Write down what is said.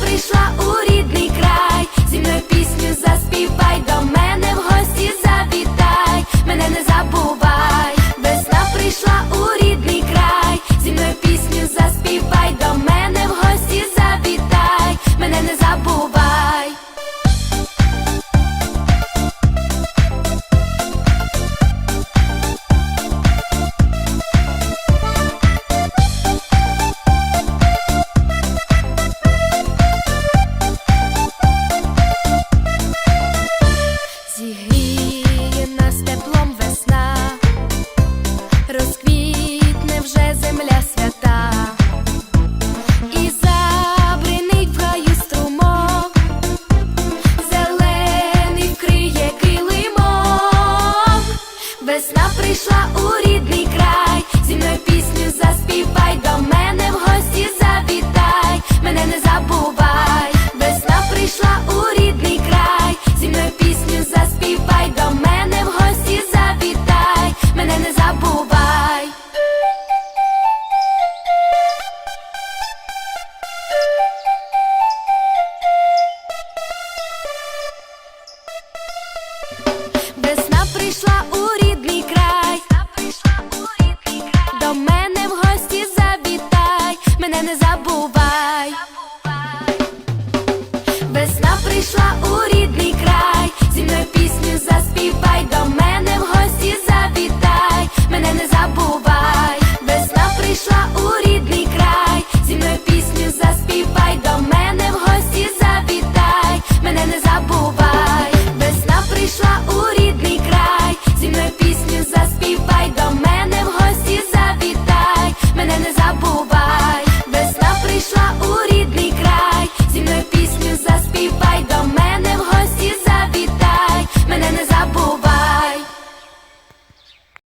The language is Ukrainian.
прийшла у рідний край, зі мною пісню заспівай до мене в гості. розквітне вже земля. прийшла у